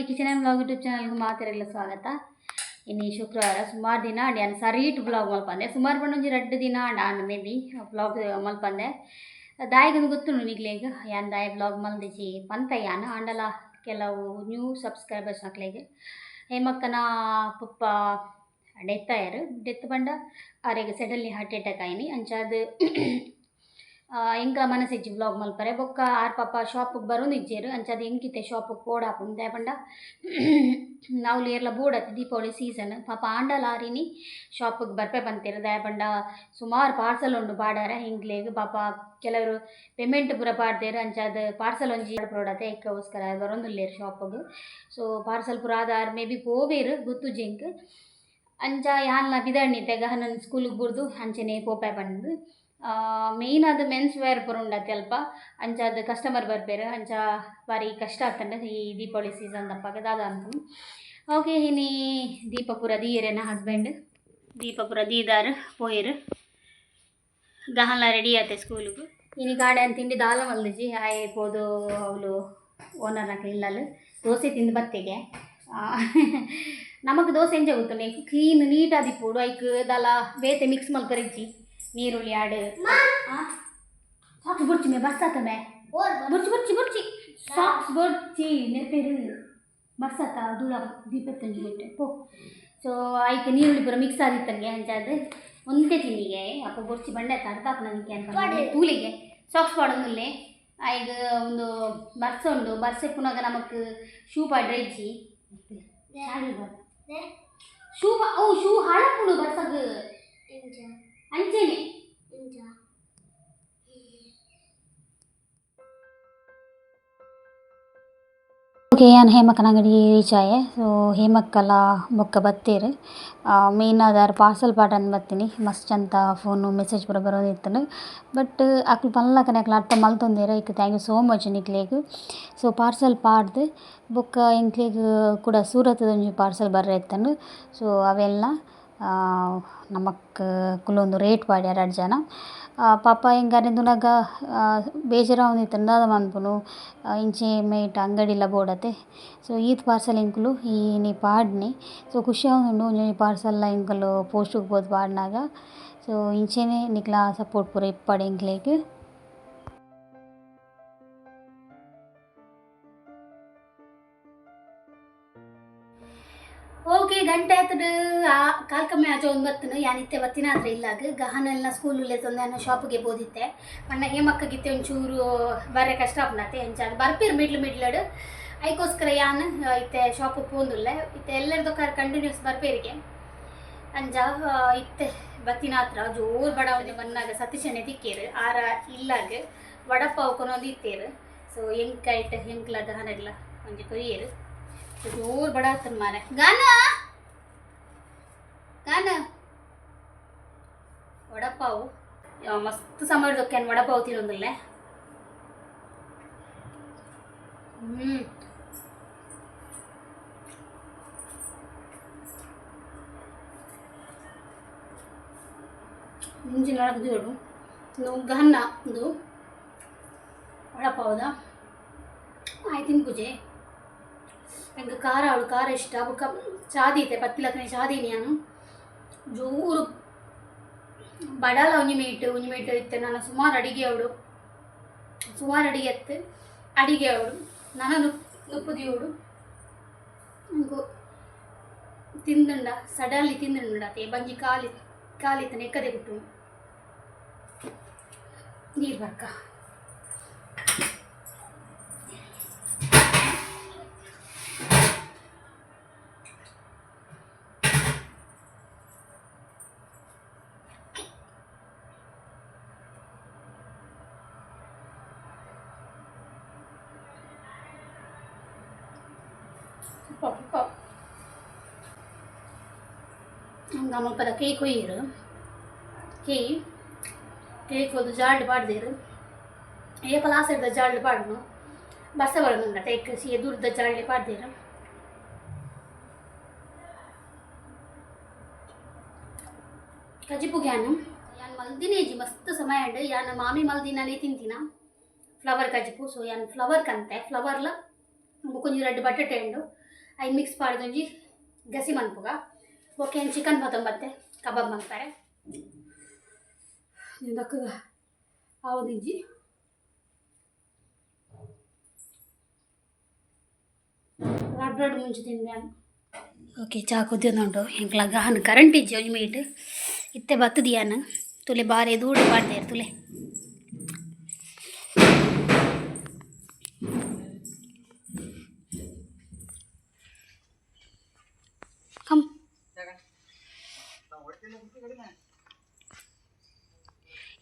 ನೋಡಿ kitchen and blog YouTube ಚಾನಲ್ಗೆ ಮಾತಿರಲ್ಲ ಸ್ವಾಗತ. ಇನ್ನು ಈ ಶುಕ್ರವಾರ ಸುಮಾರು ದಿನ ನಾನು ಸರೀಟ್ ಬ್ಲಾಗ್ ಮಲ್ಪಂದೆ ಸುಮಾರು ಬಂದೊಂದು ಎರಡು ದಿನ ನಾನು ಮೇ ಬಿ ಬ್ಲಾಗ್ ಮಲ್ಪಂದೆ ದಾಯಿಗೆ ಗೊತ್ತು ನಿಗ್ಲೇಗ ಯಾನ್ ದಾಯ ಬ್ಲಾಗ್ ಮಲ್ದಿಸಿ ಪಂತ ಯಾನ ಅಂಡಲ ಕೆಲವು ನ್ಯೂ ಸಬ್ಸ್ಕ್ರೈಬರ್ಸ್ ಮಕ್ಕಳಿಗೆ ಹೇಮಕ್ಕನ ಪುಪ್ಪ ಡೆತ್ ಡೆತ್ ಬಂಡ ಅವರಿಗೆ ಸಡನ್ಲಿ ಹಾರ್ಟ್ ಅಟ್ಯಾಕ್ ಆಯ್ನಿ. ಅಂಚಾದ ಎಂಕ ಮನಸ್ಸಿಜ್ಜಿ ಬ್ಲಾಗ್ ಮಲ್ಪರೆ ಬೊಕ್ಕ ಆರ್ ಪಾಪ ಶಾಪಿಗೆ ಬರೋದು ಇಜ್ಜೇರು, ಅಂಚಾದ ಎಂಕಿತ್ತೆ ಶಾಪಿಗೆ ಪೋಡಾಪುಂಡು ದಾಯಪಂಡ ನಾವು ಏರ್ಲ ಬೋಡತ್ತೆ ದೀಪಾವಳಿ ಸೀಸನ್ ಪಾಪ ಆಂಡ ಲಾರಿನಿ ಶಾಪಿಗೆ ಬರ್ಪೆ ಬಂತೇರು ದಯಪಂಡ ಸುಮಾರು ಪಾರ್ಸಲ್ ಉಂಡು ಬಾಡಾರ ಹಿಂಗ್ಲೇಗ್ ಪಾಪ ಕೆಲವರು ಪೇಮೆಂಟ್ ಪೂರ ಪಾಡ್ದೇರು ಅಂಚಾದ ಪಾರ್ಸಲ್ ಒಂಜಿ ಪ್ರೋಡತ್ತೆ ಎಕ್ಕೋಸ್ಕರ ಬರೋಂದುಲ್ಲೇರು ಶಾಪಿಗೆ ಸೊ ಪಾರ್ಸಲ್ ಪೂರ ಆದಾರ್ ಮೇ ಬಿ ಪೋವೇರು, ಗೊತ್ತು ಜಿಂಕ್. ಅಂಚ ಯಾನ್ಲ ತೆಗ ನನ್ನ ಸ್ಕೂಲಿಗೆ ಬುರ್ದು ಅಂಚನೆ ಪೋಪೆ ಬಂದು. ಮೇಯ್ನ್ ಅದು ಮೆನ್ಸ್ ವೇರ್ ಉಂಡತ್ತೆ ಅಲ್ಪ ಅಂಚ ಅದು ಕಸ್ಟಮರ್ ಬರ್ಬೇರು ಅಂಚ ಬಾರಿ ಕಷ್ಟ ಆಗ್ತಂಡ ಈ ದೀಪಾವಳಿ ಸೀಸನ್ ದಪ್ಪಾಗ ದಾದ ಅಂತ ಓಕೆ ಇನಿ ದೀಪ ಪೂರ ದೀಯರೇನ ಹಸ್ಬೆಂಡ್ ದೀಪ ಪುರ ದೀದಾರ್ ಪೋಯರು. ಗಹನ ರೆಡಿ ಆಯ್ತೆ ಸ್ಕೂಲಿಗೆ ಇನಿ ಗಾಡಿ ಅಂತ ತಿಂಡಿ ದಾಲ ಮಲ್ದಿಜಿ ಆಯ್ ಪೋದು ಅವಳು ಓನರ್ ನಾಕ ಇಲ್ಲಲು ದೋಸೆ ತಿಂದು ಬತ್ತೆಗೆ. ನಮಗೆ ದೋಸೆ ಎಂಜ ಕ್ಲೀನ್ ನೀಟಾಗಿ ಪೋಡು, ಐಕ್ ದಲ ಬೇತೆ ಮಿಕ್ಸ್ ಮಲ್ಕರಿಜ್ಜಿ. ನೀರುಳ್ಳಿ ಆಡು ಸಾಕ್ಸ್ ಬುರ್ಚಿ ಮೇ ಬರ್ಸಾತ ಮೇ. ಬುರ್ಚಿ ಬುರ್ಚಿ ಬುರ್ಚಿ ಸಾಕ್ಸ್ ಬುರ್ಚಿ ನೆಪೆರು ಬರ್ಸಾತ ದೂರ ದೀಪತ್ತಂಜಿ ಬಿಟ್ಟೆ ಪೋ. ಸೊ ಐಕ್ ನೀರುಳ್ಳಿ ಪೂರ ಮಿಕ್ಸ್ ಆಗಿತ್ತಂಗೆ ಅಂಚಾದ ಒಂದೇ ತಿನ್ನಿಗೆ ಅಪ್ಪ ಬುರ್ಚಿ ಬಂಡೆ ತಡ್ತಾಪ ನನಗೆ ಅಂತ ತೂಲಿಗೆ. ಸಾಕ್ಸ್ ಪಾಡೊಂದುಲ್ಲೆ ಐಗ ಒಂದು ಬರ್ಸ ಉಂಡು. ಬರ್ಸೆ ಪುನಗ ನಮಕ್ ಶೂ ಪಾಡ್ರೆಜ್ಜಿ ಶೂ ಓ ಶೂ ಹಾಳಪ್ಪುಡು ಬರ್ಸಗ್ ಓಕೆ ನಾನು ಹೇಮಕ್ಕನ ಅಂಗಡಿ ಆಯೆ ಸೊ ಹೇಮಕ್ಕಲ ಬೊಕ್ಕ ಬತ್ತೀರಿ ಮೇನ್ ಅದಾರ ಪಾರ್ಸಲ್ ಪಾಡನ್ ಬತ್ತೀನಿ ಮಸ್ತ್ ಅಂತ ಫೋನು ಮೆಸೇಜ್ ಪೂರ ಬರೋದಿತ್ತು ಬಟ್ ಅಕ್ಲು ಪಲ್ಲಕನೆ ಅಕ್ಲು ಅರ್ಥ ಮಲ್ತೊಂದಿರ? ಇಕ್ ಥ್ಯಾಂಕ್ ಯು ಸೋ ಮಚ್ ನಿಕ್ಲೇಗ್. ಸೊ ಪಾರ್ಸಲ್ ಪಾಡ್ದು ಬೊಕ್ಕ ಎಂಕ್ಲೆಗ್ ಕೂಡ ಸೂರತ್ದ ಒಂಜಿ ಪಾರ್ಸಲ್ ಬರ್ರೆ ಇತ್ತನು ಸೊ ಅವೆಲ್ಲ ನಮಕ್ ಕುಲೊಂದು ರೇಟ್ ಪಾಡ್ಯಾರ ಎರಡು ಜನ ಪಾಪ ಎಂಗಾರಿಂದುನಗ ಬೇಜಾರಾವೊಂದಿತ್ತಂಡ ದಾದ ಮನ್ಪುನು ಇಂಚೆ ಮೇಯ್ಟ್ ಅಂಗಡಿಲ ಬೋಡತೆ ಸೊ ಈತ್ ಪಾರ್ಸಲ್ ಎಂಕುಲು ಈ ನೀ ಪಾಡ್ನಿ ಸೊ ಖುಷಿ ಆವೊಂದುಂಡು ಒಂಜೊಂಜಿ ಪಾರ್ಸಲ್ಲ ಎಂಕುಲು ಪೋಸ್ಟ್ಗ್ ಪೋದು ಪಾಡ್ನಾಗ ಸೊ ಇಂಚೆನೆ ನಿಕ್ಲ ಸಪೋರ್ಟ್ ಪೂರ ಇಪ್ಪಡ್ ಎಂಕ್ಲೆಗ್ ಓಕೆ ಗಂಟೆ ಆತದ ಆ, ಕಾಲ್ ಕಮ್ಮಿ ಆಚೆ ಒಂದು ಬತ್ತನು ಯಾನಿತ್ತೆ ಬತ್ತಿನ ಆದ್ರೆ ಇಲ್ಲಾಗ ಗಹನೆಲ್ಲ ಸ್ಕೂಲಲ್ಲೇ ತಂದು ನಾನು ಶಾಪಿಗೆ ಬೋದಿತ್ತೆ. ಅಣ್ಣ ಹೇಮಕ್ಕಗಿತ್ತೆ ಒಂಚೂರು ಬರೇ ಕಷ್ಟ ಆಗ್ನತೆ ಎಂಚ ಬರ್ಪಿರ್ ಮಿಡ್ಲ್ ಮಿಡ್ಲು ಐಕೋಸ್ಕರ ಅದಕ್ಕೋಸ್ಕರ ಯಾನ್ ಇತ್ತೆ ಶಾಪಿಗೆ ಪೋಂದುಲ್ಲ. ಇತ್ತೆ ಎಲ್ಲರದ್ದು ಕಾರ್ ಕಂಟಿನ್ಯೂಸ್ ಬರ್ಪೇರಿಗೆ. ಅಂಜ ಇತ್ತೆ ಬತ್ತಿನ ಹತ್ರ ಜೋರು ಬಡ ಒಂಜಿ ಬಂದಾಗ ಸತೀಶನೆ ತಿಕ್ಕೇರು ಆರ ಇಲ್ಲಾಗ ವಡಪಾವ್ ಅವಕೊಂದು ಇತ್ತೇರು ಸೊ ಹೆಂಗ್ ಕೈಟ್ ಹೆಂಕ್ಲ ಗಹನೆಲ್ಲ ಒಂಜಿ ಕೊಯ್ಯರು ಜೋರು ಬಡ ಆಗ್ತಾನೆ ಮಾರೆ ಗಾನ ಗಾನ ವಡಪಾವು ಯ ಮಸ್ತ್ ಸಮಯದೊಕ್ಕೆ ವಡಪಾವು ತಿನ್ನೊಂದಿಲ್ಲ ಹ್ಞೂ ಮುಂಚಿನ ಒಳಗೆ ಜೋಡು ಇದು ಗಹನ್ನ ಇದು ವಡಪಾವದ. ಆಯ್ತಿನ ತಿನ್ಕುಜೆ ನಂಗೆ ಖಾರ ಅವಳು ಖಾರ ಇಷ್ಟ ಬೊಕ್ಕ ಚಾದಿ ಐತೆ ಪತ್ತಿಲಕ್ಕನೆ ಚಾದೀನಿ ನಾನು ಜೋರು ಬಡಾಲ ಒಂಜಿ ಮೀಟ್ ಒಂಜಿ ಮೀಟ್ ಇತ್ತೆ ನಾನು ಸುಮಾರು ಅಡಿಗೆ ಅವಳು ಸುಮಾರು ಅಡಿಗೆ ಎತ್ತು ಅಡಿಗೆ ಅವಳು ನಾನು ನುಪ್ ನುಪ್ಪುದಿ ಅವಳು ನಂಗು ತಿಂದುಂಡ ಸಡನ್ಲಿ ತಿಂದುಂಡ ಅತ್ತೆ ಬಂಜಿ ಕಾಲಿ ಕಾಲಿತ್ತ ನೆಕ್ಕದೆ ಬಿಟ್ಟು ನೀರು ಬರ್ಕ ನಮ್ಮ ಪದ ಕೇಕ್ ಒಯ್ಯರು ಕೇ ಕೇಕ್ ಒಂದು ಜಾಲ್ಡ್ ಪಾಡ್ದೇರು ಏ ಪಲಾಸದ ಜಾಲ್ಡ್ ಪಾಡ್ನು ಬಸ ಬರೋದುಂಡ ಟೇಕ್ ಸಿ ದೂರದ ಜಾಲ್ಡ್ ಪಾಡ್ದೇರು ಕಜಿಪು ಗ್ಯಾನು ಯಾನ್ ಮಲ್ದಿನೇಜಿ ಮಸ್ತ್ ಸಮಯ ಉಂಡು ಯಾನ್ ಮಾಮಿ ಮಲ್ದಿನನೇ ತಿಂತಿನ ಫ್ಲವರ್ ಕಜಿಪು ಸೊ ಯಾನ್ ಫ್ಲವರ್ ಕಂತೆ ಫ್ಲವರ್ಲ ಕೊಂಚ ರೆಡ್ ಬಟಾಟೆ ಉಂಡು ಐ ಮಿಕ್ಸ್ ಪಾಡ್ದೊಂಜಿ ಗಸಿ ಮನ್ಪುಗ ಓಕೆ ಚಿಕನ್ ಬತ್ತೆ ಕಬಾಬ್ ಮಾಡ್ತಾರೆ. ಇದಕ್ಕೆ ಆವದಿಂಜಿ ರಡ್ ಮುಂಚೆ ತಿಂದೆ. ಓಕೆ ಚಾ ಕುದಿಯೋದುಂಟು ಎಂಕ್ಲ ಹನ್ ಕರೆಂಟ್ ಇಜ್ಜಿ ಒಂಜಿ ಮೀಟ್ ಇತ್ತೆ ಬತ್ತದಿಯಾನ. ತುಲೆ ಬಾರಿ ದೂಡಿ ಪಾಡ್ದೇರು ತುಲೆ.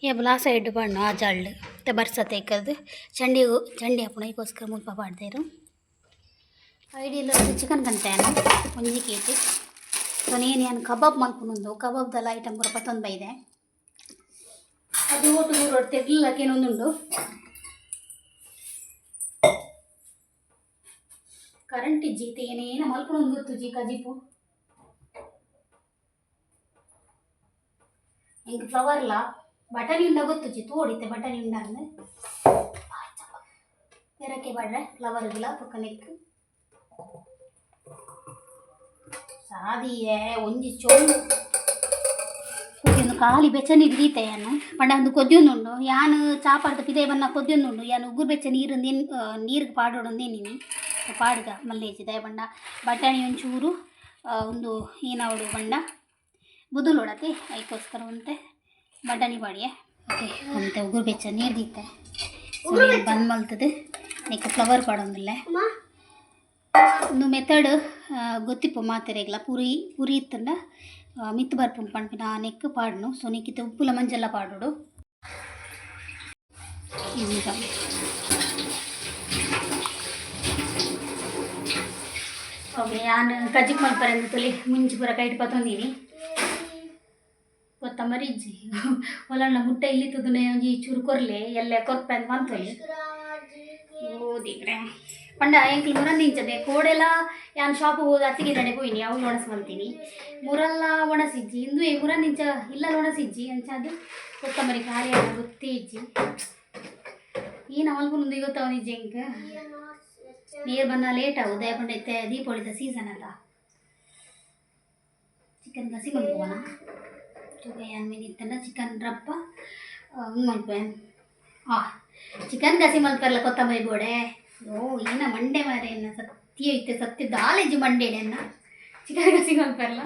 ಏ ಬಲ ಸೈಡ್ ಬಣ್ಣ ಆ ಜಳ್ಳು, ಮತ್ತೆ ಬರ್ಸತ್ತೆ ಇಕ್ಕದು ಚಂಡಿ ಚಂಡಿ ಹಾಪುಣ ಈಗೋಸ್ಕರ ಮುಲ್ಪ ಐಡಿಯಲ್ಲಿ ಚಿಕನ್ ಕಂತೇನು ಒಂಜಿ ಕೆ ಜಿ ಸೊ ನೀನು ಏನು ಕಬಾಬ್ ಮಾಡ್ಕೊಂಡೊಂದು ಕಬಾಬ್ದೆಲ್ಲ ಐಟಮ್ ಪೂರ ಪತ್ತೊಂದು ಬೈದೆ. ಅದು ಒಟ್ಟು ಮೂರು ಏನೊಂದುಂಡು ಕರೆಂಟ್ ಇಜ್ಜಿತೆ ಏನೇನ ಮಲ್ಕೊಂಡು ಗೊತ್ತು ಜಿ ಕಜಿಪು. ಹಿಂಗೆ ಫ್ಲವರ್ಲ ಬಟಣಿ ಉಂಡ ಗೊತ್ತು ಚಿತ್ತು ತೋಡಿತೆ ಬಟಣಿ ಉಂಡ ಅಂದ್ರೆ ಎರಕ್ಕೆ ಬಾಡ್ರೆ ಫ್ಲವರ್ ಇಲ್ಲ ಪಕ್ಕ ನೆಕ್ ಸಾದಿಯೇ, ಒಂಜಿ ಚೊಂಡು ಒಂದು ಕಾಲಿ ಬೆಚ್ಚ ಯಾನು ಪಂಡ ಒಂದು ಕೊದ್ಯೊಂದುಂಡು ಯಾನು ಚಾಪಾಡ್ದ ಪಿದೆ ಬನ್ನ ಕೊದ್ಯೊಂದುಂಡು ಯಾನು ಉಗುರು ಬೆಚ್ಚ ನೀರು ನೀರಿಗೆ ಪಾಡೋಡೊಂದೇನಿನಿ ಪಾಡ್ಗ, ಮಲ್ಲೇಜಿ ಬಣ್ಣ ಬಟಾಣಿ ಒಂಚೂರು ಒಂದು ಏನವಡು ಬಂಡ ಬುದುಲೊಡತೆ ಅದಕ್ಕೋಸ್ಕರ ಒಂತೆ ಬಟಾಣಿ ಬಾಡಿಯ ಓಕೆ ಮತ್ತೆ ಉಗುರು ಬೆಚ್ಚ ನೀರು ದೀತೆ. ಬಂದ್ ಮಲ್ತದೆ. ನೆಕ್ ಫ್ಲವರ್ ಪಾಡೊಂದಿಲ್ಲ ಒಂದು ಮೆಥಡ್ ಗೊತ್ತಿಪ್ಪು ಮಾತೆರೆಗ್ಲ. ಪುರಿ ಪುರಿ ಇತ್ತಂಡ ಮಿತ್ತು ಬರ್ಪುಂಡು ನಾ ನೆಕ್ ಪಾಡ್ನು. ಸೊ ನಿಕ್ಕಿತ್ತು ಉಪ್ಪುಲ ಮಂಜೆಲ್ಲ ಪಾಡೋಡು ಈಗ. ಓಕೆ ನಾನು ಕಜ್ಜಿಗೆ ಮಲ್ಪರೆ ಅಂತ ತುಲಿ ಮುಂಚೆ ಪೂರ ಕೈಟ್ ಪತ್ತೊಂದೀನಿ ಕೊತ್ತಂಬರಿ ಇಜ್ಜಿ. ಒಲಣ್ಣ ಮುಟ್ಟೆ ಇಲ್ಲಿ ತುದುನೆ ಒಂಜಿ ಚೂರು ಕೊರ್ಲೆ ಎಲ್ಲೆ ಕೊರ್ಪೆ ಅಂತ ಮಂತೊಲಿ ಓದಿದ್ರೆ ಪಂಡ ಎಂಕ್ಲು ಕೋಡೆಲ್ಲ ಕೋಡೆಲ ಯಾನ್ ಶಾಪ್ ಹೋಗಿ ಅತ್ತಿಗೆ ಹೋಯ್ನಿ ಅವ್ಳು ಒಣಸ್ಕೊಂತೀನಿ. ಮುರಲ್ಲ ಒಣಸಿಜ್ಜಿ. ಇಂದು ಏ ನಿಂಚ ಇಲ್ಲ ಒಣಸಿಜ್ಜಿ. ಅಂಚಾದು ಕೊತ್ತಂಬರಿ ಖಾಲಿ ಆಗ ಗೊತ್ತೇ ಇಜ್ಜಿ. ಏನು ಅವಲ್ಗುಂದು ಇವತ್ತು ಅವನಿಜ್ಜಿ ಇಂಕ ನೀರು ಬಂದ ಲೇಟ್ ಆಗುದು ದಯಪಂಡ ದೀಪಾವಳಿದ ಸೀಸನ್ ಅಲ್ಲ. ಚಿಕನ್ ಗಸಿ ತೂಕ ಏನು ಮೀನಿತ್ತಂಡ ಚಿಕನ್ ರಪ್ಪ ಹಂಗೆ ಆ ಚಿಕನ್ ಗಸಿ ಮಲ್ಪರ್ಲ ಕೊತ್ತಂಬರಿ ಬೋಡೆ ಓ ಏನ ಮಂಡೆ ಮಾರೆ ಎನ್ನ ಸತ್ಯ ಐತೆ ಸತ್ಯ ದಾಲೇಜು ಮಂಡೇನೆನ್ನ ಚಿಕನ್ ಗಸಿ ಮಲ್ಪರ್ಲ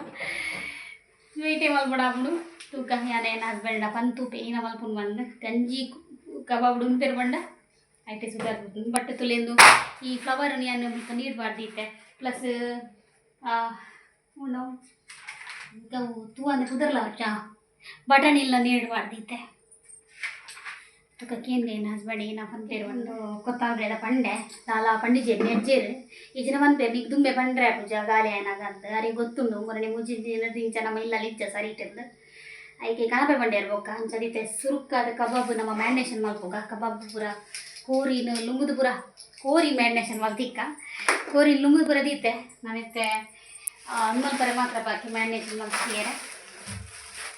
ಸ್ವೀಟೇ ಮಲ್ಪಡಾಪುಡು ತೂಕ ಯಾನ ಏನ ಹಸ್ಬೆಂಡ ಪಂತೂಪೆ ಏನ ಮಲ್ಪುಂಡು ಬಂದು ಗಂಜಿ ಕಬಾಬ್ ಉಂಪೆರು ಬಂಡ ಐಟೆ ಸುಧಾರ್ ಬಟ್ಟೆ ತುಲೆಂದು ಈ ಫ್ಲವರ್ ನಾನು ನೀರು ಬಾರ್ದಿತ್ತೆ ಪ್ಲಸ್ ಗವು ತೂ ಅಂದ್ರೆ ಕುದರ್ಲ ಚಾ ಬಟನ್ ಇಲ್ಲ ನೀರು ಬಾರ್ದಿತ್ತೆ ತುಕ ಕೇಂದ್ರ ಏನು ಹಸ್ಬೆಂಡ್ ಏನ ಪಂಪೇರು ಒಂದು ಕೊತ್ತಂಬರಿ ಪಂಡೆ. ಸಾಲ ಪಂಡಿಜೇರು ನೆಡ್ಜೇರು ಈಜಿನ ಪಂಪೇರು ನಿಗ್ ದುಂಬೆ ಪಂಡ್ರೆ ಪೂಜ, ಗಾಲಿ ಏನಾಗ ಅಂತ. ಗೊತ್ತುಂಡು ಮೂರನೇ ಮುಜ್ಜಿನ ದಿಂಚ ನಮ್ಮ ಇಲ್ಲ ಇಜ್ಜ ಸರಿ ಇಟ್ಟಿದ್ದು ಐಕೆ ಕಣಪೆ ಬಂಡೆ ಇರ್ಬೋಕ? ಅಂಚದಿತ್ತೆ ಸುರುಕಾದ ಕಬಾಬ್ ನಮ್ಮ ಮ್ಯಾರಿನೇಷನ್ ಮಾಡ್ಬೋಕ? ಕಬಾಬ್ ಪೂರ ಕೋರಿನ ಲುಂಗುದು ಪೂರ. ಕೋರಿ ಮ್ಯಾರಿನೇಷನ್ ಮಾಡ್ತಿಕ್ಕ. ಕೋರಿ ಲುಂಗುದು ಪೂರ ದೀತೆ ನಾವಿತ್ತೆ ಹನುಮಲ್ ಪರ ಮಾತ್ರ ಬಾಕಿ ಮ್ಯಾರಿನೇಷನ್ ಮಲ್ತಿಯರೆ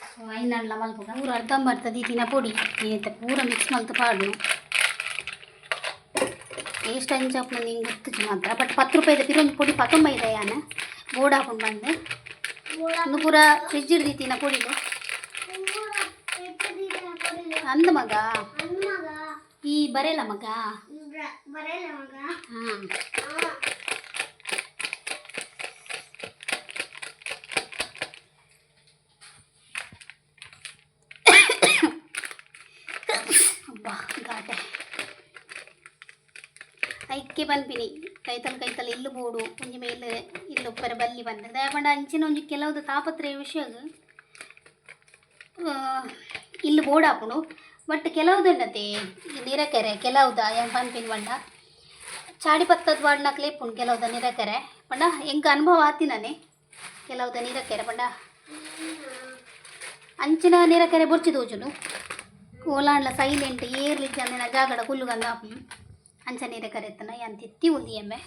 ಸೊ ಐನಲ್ಲ ಮಲ್ಪೋಗ ಪೂರ ಅರ್ಧಂಬರ್ಧ ದೀತಿನ ಪೊಡಿ ಏನೈತೆ ಪೂರ ಮಿಕ್ಸ್ ಮಲ್ತು ಪಾಡ್ನು ಟೇಸ್ಟ್ ಅಂಚಪ್ನ ನಿಂಗೆ ಗೊತ್ತಿತ್ತು ಮಾತ್ರ ಬಟ್ ಪತ್ತು ರೂಪಾಯಿದ ಪಿರೊಂದು ಪೊಡಿ ಪತ್ತೊಂಬೈದ ಯಾನ ಬೋರ್ಡ್ ಹಾಕೊಂಡು ಬಂದು ಒಂದು ಪೂರ ಫ್ರಿಜ್ ಹಿಡ್ದಿತ್ತಿನ ಪೊಡಿಲು ಅಂದ ಮಗ ಈ ಬರೆಯಲ್ಲ ಮಗ ಹಾಂ ಐಕ್ಕೆ ಬಲ್ಬಿನಿ ಕೈತಲ್ ಕೈತಲ್ ಇಲ್ಲು ಬೋಡು ಒಂಜಿ ಮೇಲೆ ಇಲ್ಲ ಉಪ್ಪರ ಬಲ್ಲಿ ಬಂದ. ದಯಪಂಡ ಅಂಚಿನ ಒಂಜಿ ಕೆಲವು ತಾಪತ್ರೆಯ ವಿಷಯ ಇಲ್ಲಿ ಬೋರ್ಡ್ ಹಾಪುಂಡು ಬಟ್ ಕೆಲವುದುಂಡತೆ ನಿರಕೆರೆ ಕೆಲವುದ, ಏನು ಪನ್ಪಿನ ಬಂಡ ಚಾಡಿ ಪತ್ತದ ವಾಡ್ನಾಕ್ ಲೇಪುಂಡು ಕೆಲವುದ ನಿರಕೆರೆ. ಪಂಡ ಎಂಕ ಅನುಭವ ಆತಿನನೆ ಕೆಲವುದ ನಿರಕೆರೆ ಪಂಡ ಅಂಚಿನ ನಿರಕೆರೆ ಬೊರ್ಚಿ ಕೋಲಾಂಡ್ಲ ಸೈಲೆಂಟ್ ಏರ್ಲಿ ಜನ ಜಾಗಡ ಕುಲ್ಲುಗಂದ ಆಪುಂಡು ಅಂಚ ನಿರಕೆರೆ ಎತ್ತನ ಯಾನ್ ತಿತ್ತಿ ಉಂದಿ ಎಮ್ಮೆ.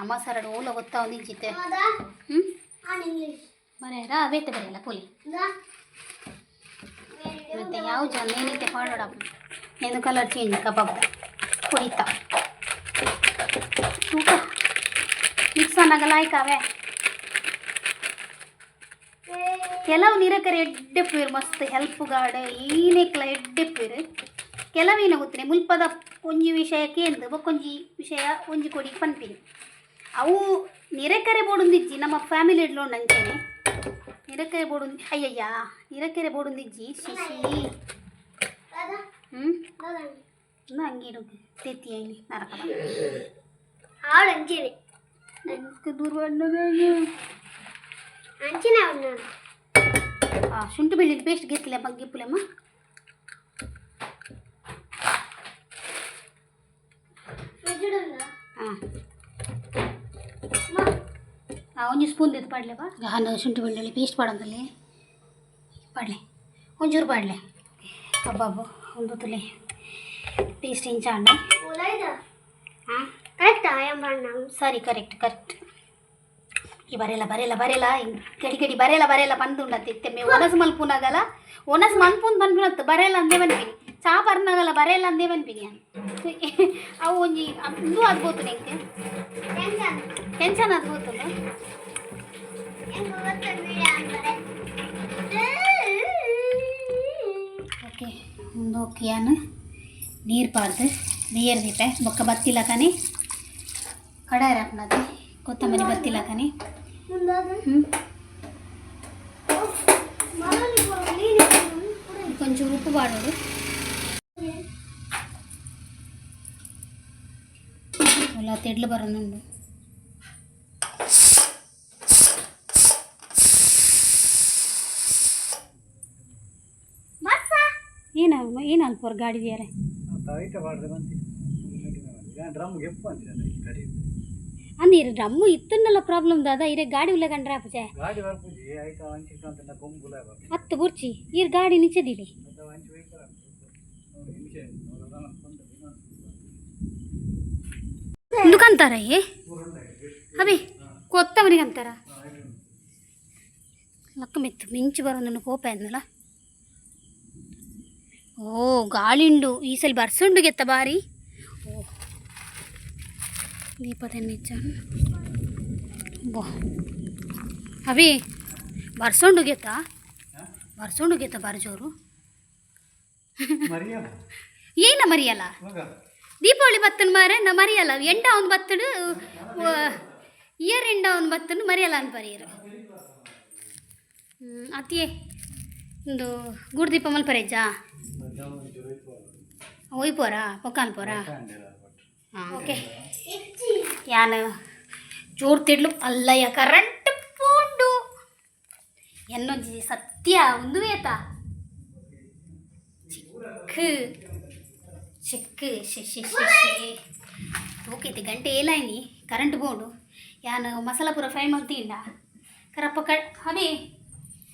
ಅಮ್ಮ ಸರಡು ಓಲ ಗೊತ್ತಾ ಒಂದಿಂಚಿತ್ತೆ ಹ್ಞೂ ಬರೆಯರ ಬೇತೆ ಬರೆಯಲ್ಲ ಪೊಲಿ. ಮತ್ತೆ ಯಾವ ಜನ ಏನೈತೆ ಮಾಡೋಡ ಏನು ಕಲರ್ ಚೇಂಜ್ ಕಬಾಬ್ದ ಕುಡಿತಾ ತೂಕ. ಪುಷ್ಪನಾಗ ಆಯ್ಕಾವೆ ಕೆಲವು ನಿರಕರೆ ಎಡ್ಡೆಪ್ಪೀರು ಮಸ್ತ್ ಹೆಲ್ಪ್ ಗಾರ್ಡ್ ಈನೆಕ್ಲ ಎಡ್ಡೆಪ್ಪೀರು ಕೆಲವಿನ ಉತ್ತಿನ ಮುಲ್ಪದ ಒಂಜಿ ವಿಷಯ ಎಂದು ಬೊಕ್ಕೊಂಜಿ ವಿಷಯ ಒಂಜಿ ಕೊಡಿ ಪನ್ಪಿನಿ ಅವು ನಿರಕರೆ ಬೋಡುಂದಿಜ್ಜಿ ನಮ್ಮ ಫ್ಯಾಮಿಲಿ ಇಡ್ಲೋ ನಂಚನೆ ನಿರಕರೆ ಬೋಡುಂದಿ ಅಯ್ಯಯ್ಯ ನಿರಕರೆ ಬೋಡುಂದಿಜ್ಜಿ ಶಿಶಿ ಹ್ಞೂ ಹಂಗೆ ಇಡು ತೆತ್ತಿ ಇಲ್ಲಿ ನರಕ ಅವಳು ಅಂಚಿವೆ ದೂರ ಅಂಚಿನ ಅವಳು ಹಾಂ ಶುಂಠಿ ಬೆಳ್ಳುಳ್ಳಿ ಪೇಸ್ಟ್ ಗೆತ್ತಿಲ್ಲ ಬಗ್ಗೆ ಪುಲಮ್ಮ ಒಂಜಿ ಸ್ಪೂನ್ ಇದು ಪಾಡ್ಲೆಪ್ಪ ಹಾಂ ಶುಂಠಿ ಬೆಳ್ಳುಳ್ಳಿ ಪೇಸ್ಟ್ ಮಾಡೋದಲ್ಲಿ ಪಾಡ್ಲೆ ಒಂಚೂರು ಪಾಡ್ಲೆ ಕಬಾಬು ಒಂದು ತುಲಿ ಪೇಸ್ಟ್ ಇಂಚಾಣ ಹಾಂ ಕರೆಕ್ಟ್ ಸರಿ ಕರೆಕ್ಟ್ ಕರೆಕ್ಟ್ ಈ ಬರೆಯಲ್ಲ ಬರೆಯಲ್ಲ ಬರೆಯಲ್ಲ ಗಡಿ ಗಡಿ ಬರೆಯಲ್ಲ ಬರೆಯಲ್ಲ ಬಂದು ಉಂಡತ್ತೆ ಒನಸು ಮಲ್ಪುನಾಗಲ್ಲ ಒನಸು ಮಲ್ಪುನ್ ಬಂದ್ಬಿಡತ್ತೆ ಬರೆಯಲ್ಲ ಅಂದೇ ಬಂದ್ಬಿಡಿ ಚಾ ಬರ್ನಾಗಲ್ಲ ಬರೆಲ್ಲ ಅಂದೇ ಬಂದ್ಬಿನಿ ಅವು ಒಂಜಿ ಇದು ಆಗ್ಬೋದು ನಿಂಗೆ టెన్షన్ ಟೆನ್ಷನ್ ಆಗ್ಬೋದು ಹೆಂಗ್ ಗೊತ್ತ ಬಿಡಿ ಅಂತಾರೆ ಓಕೆ ಒಂದು ಓಕೆಯಾನು ನೀರು ಪಾರ್ದು ನೀರು ದೀಪೆ ಬೊಕ್ಕ ಬತ್ತಿಲ್ಲ ಕಾನಿ ಕಡಾಯಿ ಹಾಕ್ನದು ಕೊತ್ತಂಬರಿ ಬತ್ತಿಲ್ಲ ಕಾನಿ ಮುಂದಾದ ಹ್ಞೂ ಮರಳಿ ನೀನು కొంచెం ఉప్పు వాడడు అలా తెడ్లు బరనుండు బస్స ಏನ ಏನು ಅಲ್ಪವ್ರ ಗಾಡಿ ಬೇರೆ ಬೈಟ ಬಾಡ್ದೆ ಬಂತಿ ಡ್ರಮ್ ಗೆಪ್ಪು ಅಂತಿಲ್ಲ ಗಾಡಿ ಅಂದಿರು ಡ್ರಮ್ಮು ಇತ್ತನ್ನಲ್ಲ ಪ್ರಾಬ್ಲಮ್ ದಾದ ಇರೇ ಗಾಡಿ ಉಲ್ಲ ಕಂಡ್ರೆ ಆಪಚೆ ಗಾಡಿ ಬರ್ಪುಜಿ ಐತ ವಂಚಿ ಅಂತ ಕೊಂಬುಲ ಬರ್ಪು ಹತ್ತು ಬುರ್ಚಿ ಈರ್ ಗಾಡಿ ನಿಚ್ಚದಿರಿ ಅಂತಾರ ಅಭಿ ಕೊತ್ತ ಮನೆಗೆ ಅಂತಾರ? ಲಕ್ಕ ಮೆತ್ತು ಮಿಂಚು ಬರೋ ನನಗೆ ಕೋಪ ಇದ್ನಲ್ಲ ಓ ಗಾಳಿಂಡು ಈ ಸಲ ಬರ್ಸಂಡು ಗೆತ್ತ ಬಾರಿ. ಓ ದೀಪದ ತೆನ್ನೆಚ್ಚ ಅಭಿ ಬರ್ಸೊಂಡು ಗೆತ್ತ? ಬರ್ಸೊಂಡು ಗೆತ್ತ ಬಾರಿ ಜೋರು. ಏನ ಮರಿಯಲ್ಲ? ದೀಪಾವಳಿ ಬತ್ತನು ಮಾರೆ ನಾ ಮರಿಯಲ್ಲ ಎಂಡ ಒಂದು ಬತ್ತಡು ಇಯರ್ ಎಂಡ ಒಂದು ಬತ್ತನು ಮರಿಯಲ್ಲ ಅಂತ ಬರೀರು ಅತಿಯೇ ಒಂದು ಗೂಡು ದೀಪ ಮಲ್ಪರೇಜಾ ಒಯ್ಪೋರಾ ಪೊಕ್ಕಾನ್ ಪೋರಾ ಹಾಂ ಓಕೆ ಯಾನು ಜೋರ್ ತಿಡ್ಲು ಅಲ್ಲಯ್ಯ ಕರೆಂಟ್ ಪೋಂಡು ಎನ್ನೊಂಜಿ ಸತ್ಯ ಒಂದು ವೇತ ಚಿಕ್ಕ ಚಿಕ್ಕ ಶಿ ಶಿ ಶಿ ಶಿ ಓಕೆ ಗಂಟೆ ಏಲಾಯ್ನಿ ಕರೆಂಟ್ ಬೋರ್ಡು ಯಾನು ಮಸಾಲ ಪೂರ ಫ್ರೈ ಮಲ್ತೀಂಡ ಕರಪ್ಪ ಕ ಹಬಿ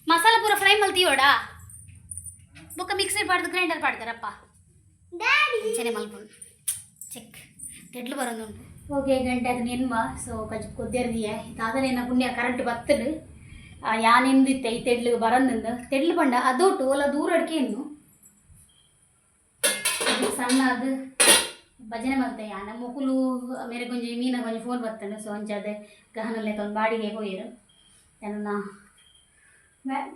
ಮಸಾಲ ಪೂರ ಫ್ರೈ ಮಲ್ತೀಯೋಡಾ ಬೊಕ್ಕ ಮಿಕ್ಸರ್ ಪಾಡ್ದು ಗ್ರೈಂಡರ್ ಪಾಡ್ತಾರಪ್ಪ డాడీ ಅಂಚನೆ ಮಲ್ಪುಂಡು ಚೆಕ್ ತೆಡ್ಲು ಬರೋದುಂಟು ಹೋಗಿ ಗಂಟೆ ಅದು ನೆನ್ಮ ಸೊ ಕಜ್ ಕೊದ್ದೆರ್ದಿಯ ಇದಾದನೇನ ಪುಣ್ಯ ಕರೆಂಟ್ ಬತ್ತಡು ಯಾನೆಂದಿತ್ತೆ ಈ ತೆಡ್ಲು ಬರಂದು ತೆಡ್ಲು ಬಂಡ ಅದೊಟ್ಟು ಒಲ ದೂರ ಅಡ್ಕೆಯನ್ನು ಅದು ನಮ್ಮ ಭಜನೆ ಮಾಡ್ತಾಯ ಯಾನ ಮುಕುಲು ಮೇರೆ ಕೊಂಚ ಮೀನ ಕೊಂಚ ಫೋನ್ ಬರ್ತಾನೆ ಸೊ ಅಂಚೆ ಅದೇ ಗಹನಲ್ಲೇ ತಂದು ಬಾಡಿಗೆ ಹೋಗಿರು ನನ್ನ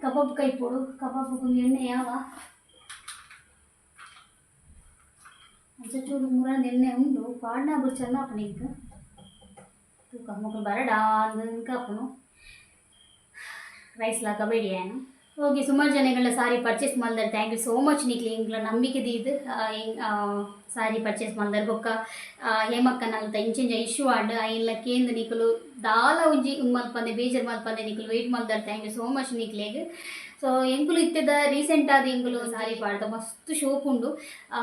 ಕಬಾಬ್ ಕೈ ಪೋಡು. ಕಬಾಬ್ ಎಣ್ಣೆ ಯಾವ? ಚೂರು ಮೂರ ಎಣ್ಣೆ ಉಂಡು. ಪಾಡ್ನ ಬಿಡು ಚೆನ್ನ ಅಪ್ಪನ ಈಗ. ತೂಕ ಮಕ್ಕಳು ಬರಡ ಅಂದ್ಕಪ್ಪನು ರೈಸ್ಲಾಕಬೇಡಿ ಏನು ಹೋಗಿ ಸುಮಾರು ಜನಗಳ ಸಾರಿ ಪರ್ಚೇಸ್ ಮಾಡಿದಾರೆ. ಥ್ಯಾಂಕ್ ಯು ಸೋ ಮಚ್ ನಿಕ್ಲಿ ಇಂಗ್ಲ ನಂಬಿಕೆ ಇದು. ಸಾರಿ ಪರ್ಚೇಸ್ ಮಾಡಿದಾರೆ. ಬೊಕ್ಕ ಹೇಮಕ್ಕ ನಲ್ತ ಇಂಚಿಂಜ ಇಶ್ಯೂ ಆಡ್ ಇಲ್ಲ ಕೇಂದ್ರ ನಿಕಲು ದಾಲ ಉಂಜಿ ಮಲ್ಪಂದೆ ಬೇಜಾರು ಮಲ್ಪಂದೆ ನಿಕಲು ವೆಯ್ಟ್ ಮಾಡಿದಾರೆ. ಥ್ಯಾಂಕ್ ಯು ಸೋ ಮಚ್ ನಿಕ್ಲಿಗೆ ಸೊ ಎಂಕುಲು ಇತ್ತದ? ರೀಸೆಂಟ್ ಆದ ಎಂಕುಲು ಸಾರಿ ಪಾಡ್ದ? ಮಸ್ತ್ ಶೋಕುಂಡು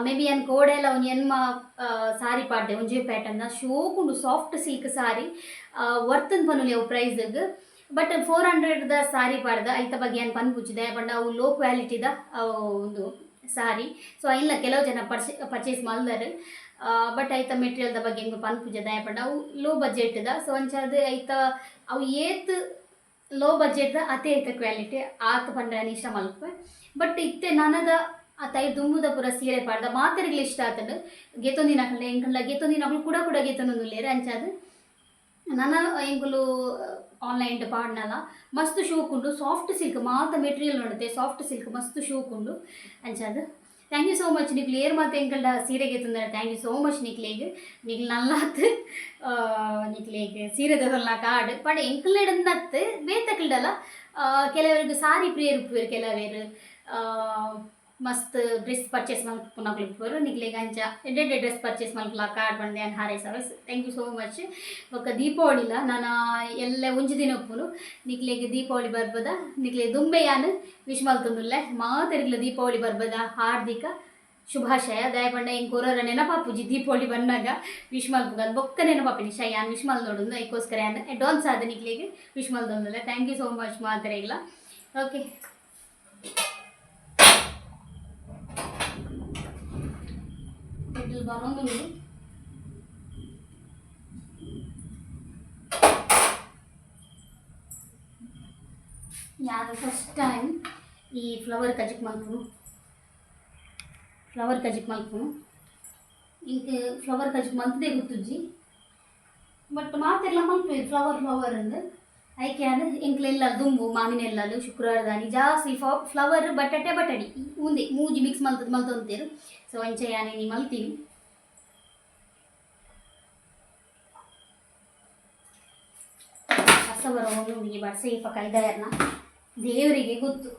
ಮೇ ಬಿ ಅನ್ ಕೋಡೆಲ್ಲ ಒಂದು ಎನ್ಮ ಸಾರಿ ಪಾಡ್ದೆ ಒಂಜೆ ಪ್ಯಾಟರ್ನ್ ಶೋಕ್ ಉಂಡು ಸಾಫ್ಟ್ ಸಿಲ್ಕ್ ಸಾರಿ. ವರ್ತನ್ ಅವು ಪ್ರೈಸ್ಗೆ ಬಟ್ ಫೋರ್ ಹಂಡ್ರೆಡ್ದ ಸಾರಿ ಪಾಡ್ದ, ಐತ ಬಗ್ಗೆ ಏನು ಪನ್ಪುಚ್ಚಿದೆ ಬಟ್ ಅವು ಲೋ ಕ್ವಾಲಿಟಿದ ಒಂದು ಸಾರಿ. ಸೊ ಇಲ್ಲ, ಕೆಲವು ಜನ ಪರ್ಚೆ ಪರ್ಚೇಸ್ ಮಲ್ದಾರೆ ಬಟ್ ಐತ ಮೆಟೀರಿಯಲ್ದ ಬಗ್ಗೆ ಹೆಂಗೆ ಪೂಜದ ಬಟ್ ಅವು ಲೋ ಬಜೆಟ್ದ ಸೊ ಅಂಚದು ಐತ, ಅವು ಏತ್ ಲೋ ಬಜೆಟ್ದ ಅತೇ ಐತ ಕ್ವಾಲಿಟಿ ಆತ ಪಂಡ್ರೆ ಇಷ್ಟ ಮಲ್ಪ ಬಟ್ ಇತ್ತೆ ನನದ ಆ ತೈ ದುಂಬುದ ಪುರ ಸೀರೆ ಪಾಡ್ದ. ಮಾತರಿಗಳು ಇಷ್ಟ ಆತಂಡು ಗೆತೊಂದಿನ ಹಾಕಂಡೆ ಕಂಡ ಗೆತೊಂದಿನ ಕೂಡ ಕೂಡ ಗೆತೊಂದು ಅಂಚಾದು. ನನ್ನ ಎಂಕುಲು ಆನ್ಲೈನ್ ಪಾಡ್ನಲ ಮಸ್ತ್ ಶೂಕುಂಡು ಸಾಫ್ಟ್ ಸಿಲ್ಕ್ ಮಾತ ಮೆಟೀರಿಯಲ್ ನೋಡುತ್ತೆ ಸಾಫ್ಟ್ ಸಿಲ್ಕ್ ಮಸ್ತ್ ಶೂಕುಂಡು ಅಂಚಾದ್ ಥ್ಯಾಂಕ್ ಯು ಸೋ ಮಚ್ ನಿಕ್ಲು ಏರ್ ಮಾತು ಎಂಕಲ್ಡ ಸೀರೆಗೆ ತಂದರೆ. ಥ್ಯಾಂಕ್ ಯು ಸೋ ಮಚ್ ನಿಕ್ಲೇಗ್ ನಿಕ್ಲು ನಲ್ಲಾತ್ ನಿಕ್ಲೇಗ್ ಸೀರೆ ತಗೊಳ್ಳ ಕಾಡ್. ಪಂಡ ಎಂಕಲ್ನತ್ತು ಬೇತಕ್ಕಲ್ಡಲ್ಲ ಕೆಲವರಿಗೆ ಸಾರಿ ಪ್ರಿಯರ್, ಕೆಲವೇರು ಮಸ್ತ್ ಡ್ರೆಸ್ ಪರ್ಚೇಸ್ ಉಪ್ಪುವೆರು ನಿಕ್ಲೇಗ್ ಅಂಚ ಎಡ್ಡೆಡ್ಡೆ ಡ್ರೆಸ್ ಪರ್ಚೇಸ್ ಮಲ್ಪುಲ ಕಾರ್ಡ್ ಬಂದೆ ಅನ್ ಹಾರೈಸ ಥ್ಯಾಂಕ್ ಯು ಸೋ ಮಚ್ ಒಕ್ಕ ದೀಪಾವಳಿಲ ನಾನು ಎಲ್ಲ ಒಂಜಿ ದಿನ ಒಪ್ಪುನು ನಿಕ್ಲೆಗ್ ದೀಪಾವಳಿ ಬರ್ಬದ ನಿಕ್ಲೆ ದುಂಬೆಯಾನ್ ವಿಶ್ ಮಲ್ತೊಂದುಲ್ಲೆ ಮಾತರಿಗ್ಲ ದೀಪಾವಳಿ ಬರ್ಬದ ಹಾರ್ದಿಕ ಶುಭಾಶಯ. ದಯಪಂಡ ಹೆಂಗೆ ಕೊರೋರ ನೆನಪಾಪುಜಿ ದೀಪಾವಳಿ ಬಂದಾಗ ವಿಶ್ ಮಲ್ಪುಗ ಬೊಕ್ಕ ನೆನಪಾಪಿನಿ ಶೈ ಯಾನ್ ವಿಶ್ ಮಲ್ ನೋಡೊಂದು ಅದಕ್ಕೋಸ್ಕರ ಯಾನ್ ಡಾನ್ಸ್ ಆದ ನಿಗ್ಲಿಗೆ wish thank you so much ಮಾತರಿಗ್ಲ okay ಬರೋದು ಯಾರು ಫಸ್ಟ್ ಟೈಮ್ ಈ ಫ್ಲವರ್ ಕಜಿಕ್ ಮಲ್ಪುನು ಫ್ಲವರ್ ಕಜಿಕ್ ಮಲ್ಪುನು ಇಂಕ ಫ್ಲವರ್ ಕಜಿಕ್ ಮಲ್ತದೇ ಗೊತ್ತುಜ್ಜಿ ಬಟ್ ಮಾತೆಲ್ಲ ಮಲ್ಪೇರು ಫ್ಲವರ್ ಫ್ಲವರ್ ಅಂದು ಅಂದ್ರೆ ಎಂಕ್ಲೆಲ್ಲ ದುಂಬು ಮಾವಿನ ಎಲ್ಲಲು ಶುಕ್ರವಾರ ದಾನಿ ಜಾಸ್ತಿ ಫ್ಲವರ್ ಬಟಾಟೆ ಬಟಾಡಿ ಮುಂದೆ ಮೂಜಿ ಮಿಕ್ಸ್ ಮಲ್ತದ ಮಲ್ತೊಂತೇರು ಸೊ ಅಂಚೆ ಯಾನೆ ನೀ ಮಲ್ತೀನಿ ಕಸವರ ಒಂದು ಬಡ್ ಸೇಫ ಕೈದಾಯರ್ನ ದೇವರಿಗೆ ಗೊತ್ತು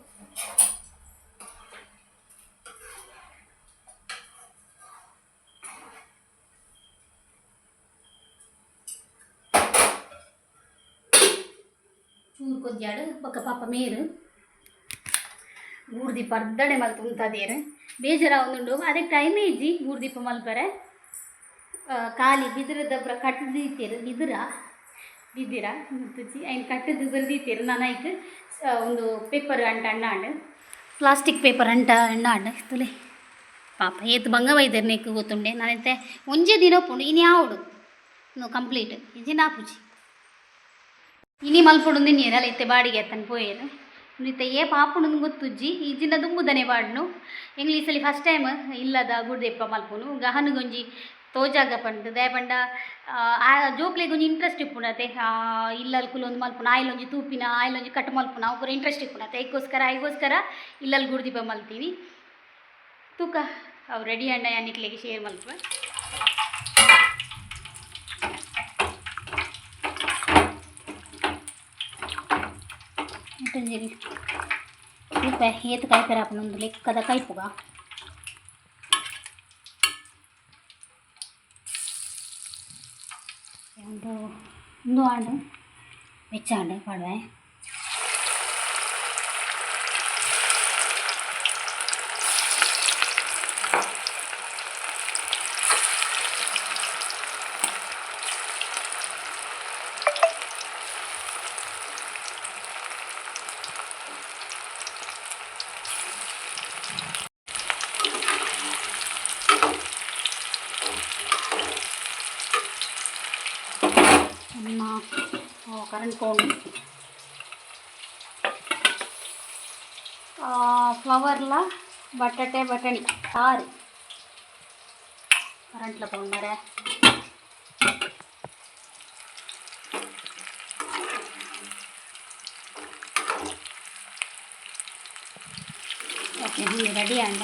ಚೂರು ಕೊದ್ಯಾಡು ಪಕ್ಕ ಪಾಪ ಮೇರು. ಗೂಡ್ದೀಪ ಅರ್ಧಡೆ ಮಲ್ತು ಉಂತದೇರು ಬೇಜಾರ ಒಂದುಂಡು ಅದಕ್ಕೆ ಟೈಮೇ ಇಜ್ಜಿ ಗೂಡ್ದೀಪ ಮಲ್ಪರೆ ಆ, ಖಾಲಿ ಬಿದಿರದ ಬ್ರ ಕಟ್ಟದಿತ್ತೇರು ಬಿದಿರ? ಬಿದ್ದಿರ ಮುತ್ತಜ್ಜಿ ಐನ್ ಕಟ್ಟದು ಬರ್ದಿತ್ತೇರು ನನಗೆ ಒಂದು ಪೇಪರ್ ಅಂಟ ಅಣ್ಣಾಂಡು ಪ್ಲಾಸ್ಟಿಕ್ ಪೇಪರ್ ಅಂಟ ಅಣ್ಣಾಂಡು ತುಲೆ ಪಾಪ ಏತ್ ಭಂಗ ವೈದ್ಯರು ಗೊತ್ತುಂಡೆ. ನಾನೈತೆ ಒಂಜೆ ದಿನ ಪುಂಡು ಇನ್ನು ಯಾವಡು ಕಂಪ್ಲೀಟ್ ಇಜಿ ನಾಪುಜಿ ಮಲ್ಪೊಡು ನೀರಲ್ಲ ಇತ್ತೆ ಬಾಡಿಗೆ పోయాను ಪೋಯೇರು ನಿತ್ತ ಏ ಪಾಪುಂಡು ಗೊತ್ತುಜ್ಜಿ ಇಜಿನ ದುಂಬುದನೆ ಬಾಡ್ನು. ಎಂಗ್ಲೀಸಲ್ಲಿ ಫಸ್ಟ್ ಟೈಮ್ ಇಲ್ಲದ ಗುಡ್ದೆಪ್ಪ ಮಲ್ಪುನು. ಗಹನುಗೊಂಜಿ ತೋಜಾಗ ಪಂಡು ದಯಪಂಡ ಆ ಜೋಕ್ಲೆಗ್ ಒಂಜಿ ಇಂಟ್ರೆಸ್ಟ್ ಇಪ್ಪುಣತೆ ಇಲ್ಲಲ್ ಕುಲೊಂದು ಮಲ್ಪುನ ಆಯ್ಲ್ ಒಂಜಿ ತೂಪಿನ ಆಯ್ಲ್ ಒಂಜಿ ಕಟ್ ಮಲ್ಪುನ ಅವು ಪೂರ ಇಂಟ್ರೆಸ್ಟ್ ಇಪ್ಪುಣತೆ ಐಗೋಸ್ಕರ ಐಗೋಸ್ಕರ ಇಲ್ಲಲ್ ಗುಡ್ದಿಪ್ಪ ಮಲ್ತೀವಿ. ತೂಕ, ಅವು ರೆಡಿ ಅಂಡ ಯಾನಿಕ್ಲೆಗೆ ಶೇರ್ ಮಲ್ಪುವೆ. ಮತ್ತೊಂದು ರೂಪ ಏತು ಕಾಯ್ಪೆರ ಒಂದು ಲೆಕ್ಕದ ಕೈಪುಗ ಒಂದು ಒಂದು ಆಂಡು ವೆಚ್ಚ ಆಂಡು ಪಾಡುವೆ ಬಟಾಟೆ ಬಟಾಣಿ ಸಾರು ಕರೆಂಟ್ಲ ಬಂದರೆ ಓಕೆ ಹಿಂಗೆ ರೆಡಿ ಆದ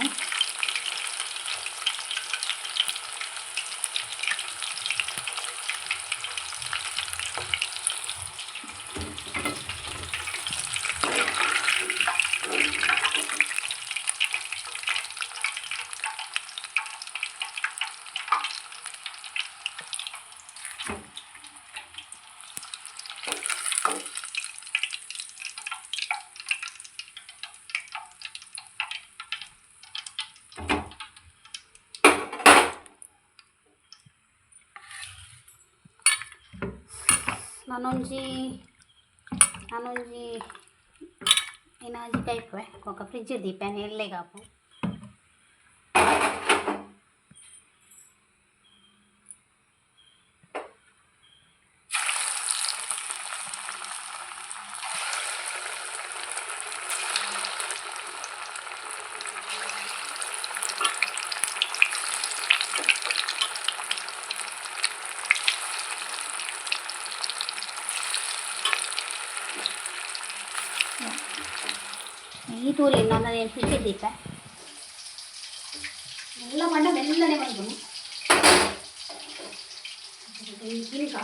ನಾನೊಂಜಿ ನಾನೊಂಜಿ ಏನಾಜಿ ಕೈಪೆ ఒక ಫ್ರಿಡ್ಜ್ ದೀಪೇನೆ ಎಲ್ಲೆಗಾಪು ತೂಲಿ ನನ್ನ ಏನು ಪಿಚ್ಚಿದ್ದೀಪ ಎಲ್ಲ ಮಂಡ ಮೆಲ್ಲನೆ ಬಂದು ಕಿರಿಕ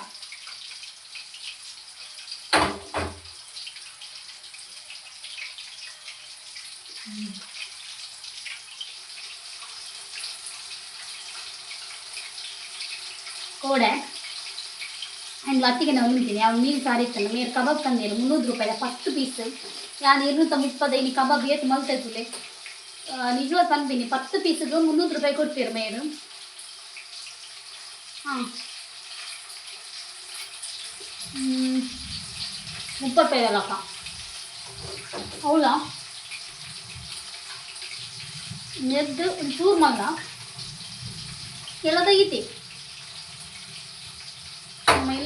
ಕೋಡೆ ಆ್ಯಂಡ್ ಲತ್ತಿಗೆ ನಾವು ಉಂಟಿನಿ ಅವ್ನು ಮೀನು ಸಾರಿ ಇತ್ತಲ್ಲ ಮೇರು ಕಬಾಬ್ ತಂದಿರು ಮುನ್ನೂರು ರೂಪಾಯಿ ಫಸ್ಟ್ ಪೀಸ್ ನಾನು ಇರುನೂರ ಮುಪ್ಪತ್ತೈದು ನೀ ಕಬಾಬ್ ಏತು ಮಲ್ತೈತುಲೆ ನಿಜವಾಗ ತಂದಿನಿ ಪತ್ತು ಪೀಸಿಗೆ ಮುನ್ನೂರು ರೂಪಾಯಿ ಕೊಡ್ತೀರು ಮೇರು ಹಾಂ முப்பத்தேழாக்கா அவ்வளோ எது ಚೂರು ಮಗ ಎಲ್ಲ ತೆಗಿತೀವಿ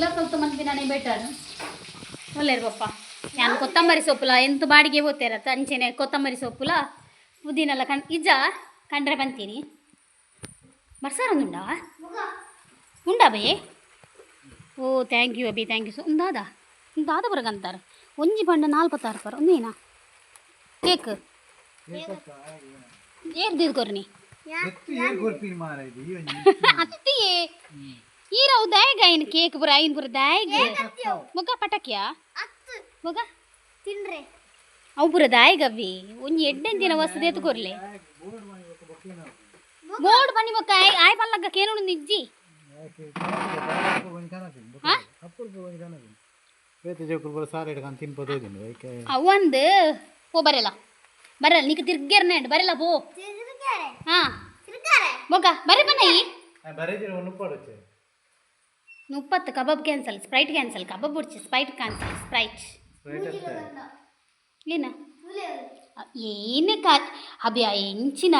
ನಮ್ಮ ಎಲ್ಲ ಸ್ವಲ್ಪ ಮಂದಿ ನಾನೇ ಬೆಟರ್ ಒಳ್ಳೆಯ ಪಪ್ಪ. ನಾನು ಕೊತ್ತಂಬರಿ ಸೊಪ್ಪುಲ ಎಂತ ಬಾಡಿಗೆ ಓದ್ತೀರ ಅಂಚೆನೆ ಕೊತ್ತಂಬರಿ ಸೊಪ್ಪುಲ ಉದ್ದಿನೆಲ್ಲ ಕಣ್ ಇಜ್ಜ ಕಂಡ್ರೆ ಬಂತೀನಿ. ಬರ್ಸಾರೊಂದುಂಡ ಉಂಡಾ? ಬೈ? ಓ ಥ್ಯಾಂಕ್ ಯು ಅಬಿ ಥ್ಯಾಂಕ್ ಯು ಸೊ ಒಂದಾದ ಒಂದಾದ ಬರಗಂತಾರ ಒಂಜಿ ಪಂಡ ನಾಲ್ಪತ್ತಾರು ಪರ ಒಂದೇನಾ ಕೇಕ್? ಏರ್ದಿದ್ ಕೊರ್ನಿ? ಈ ರವ್ ದಾಯ್ಗ ಕೇಕ್ ಬುರ ಐನ್ ಬುರ ದಾಯ್ಗ? ಮೊಗ ಪಟಾಕಿಯ? ಮೊಗ ತಿನ್ರೆ. ಅವು ಬುರ ದಾಯ್ಗವಿ ಒಂಜಿ ಎಡ್ಡೆನ್ ದಿನ ವಸತಿ ಎತ್ಕೊರ್ಲೆ ಬೋರ್ಡ್ ಬನ್ನಿ ಮೊಕ್ಕ ಆಯ್ ಪಲ್ಲಗ್ಗ ಕೇನು ನಿಜ್ಜಿ. ಅವಂದು ಓ ಬರಲ್ಲ. ಬರಲ್ಲ. ನೀಕ ತಿರ್ಗೇರ್ ನೆಂಡ್. ಬರಲ್ಲ ಬೋ ಹಾ. ಮೊಗ ಬರೀ ಬನ್ನಿ. ಬರೀ ಒಂದು ಕೊಡುತ್ತೆ ಮುಪ್ಪತ್ತು kebab cancel Sprite cancel kebab ಬಿಡ್ಚಿ Sprite cancel Sprite ಏನ ಏನೇ ಕಾ ಅಬ್ಯ ಎಂಚಿನ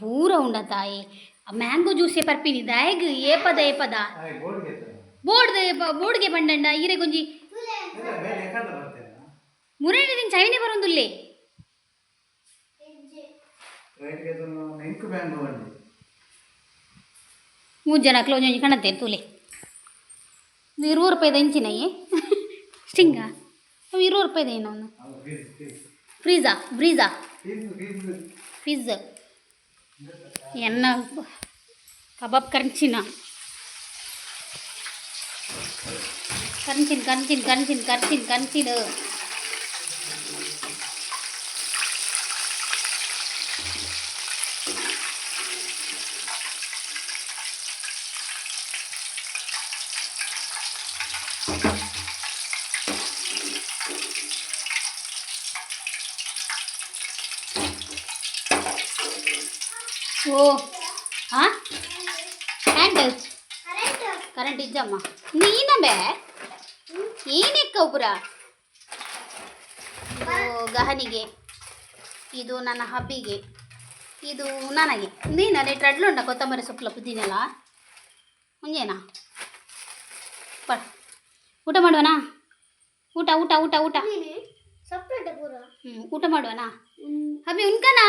ಪೂರ ಉಂಡತಾಯಿ ಮ್ಯಾಂಗೋ ಜ್ಯೂಸೇ ಪರ್ಪಿನಿ ದಾಯಗ್ ಏಪದ ಏಪದ ಬೋರ್ಡ್ ಬೋರ್ಡ್ಗೆ ಬಂಡಂಡ ಈರೆ ಗೊಂಜಿ ಮುರಳಿ ದಿನ ಚೈನೆ ಬರೊಂದುಲ್ಲೆ ಮೂರು ಜನ ಕ್ಲೋಜ್ ಕಣತ್ತೆ ತೂಲೆ ಇದು ಇರುವತ್ತು ರೂಪಾಯಿದ ಇಂಚಿನಯ್ಯೆ ಸ್ಟಿಂಗ ಅವು ಇರುವತ್ತು ರೂಪಾಯಿದ ಏನೋ ಒಂದು ಅದು fees fees ಫ್ರೀಜಾ Brezza fees fees Fitz ಎನ್ನ ಕಬಾಬ್ ಕರ್ಚಿನ ಕರ್ಚಿನ್ ಕರ್ಚಿನ್ ಕರ್ಚಿನ್ ಕರ್ಚಿನ್ ಕರ್ಚಿನ್ ಓ ಹಾಂ? Handle current ಇದ್ದಮ್ಮ. ನೀನಬೆ ಏನಕ್ಕೆ ಪುರ ಇದು ಗಹನಿಗೆ ಇದು ನನ್ನ ಹಬ್ಬಿಗೆ ಇದು ನನಗೆ. ನೀನ ರೇಟ್ ಅಡ್ಲುಂಡ ಕೊತ್ತಂಬರಿ ಸೊಪ್ಪಲ ಪುದೀನಲ್ಲ ಮುಂಜೇನಾ ಪಟ್. ಊಟ ಮಾಡುವನಾ? ಊಟ ಊಟ ಊಟ ಊಟ. ನೀನು? ಹ್ಞೂ ಊಟ ಮಾಡುವನಾ? ಹಬ್ಬಿ ಉನ್ಕನಾ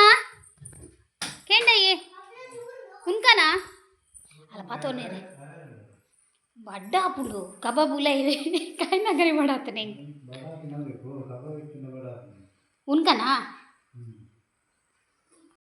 ಕೇಂಡಯ್ಯೆ ಉನ್ಕನಾ ಅಲ್ಲ ಪಾತೋನೇರೆ ಬಡ್ಡ ಹಾಪುಂಡು ಕಬಾಬುಲ ಇವೆ ಕಾಯಿನ ಗರಿ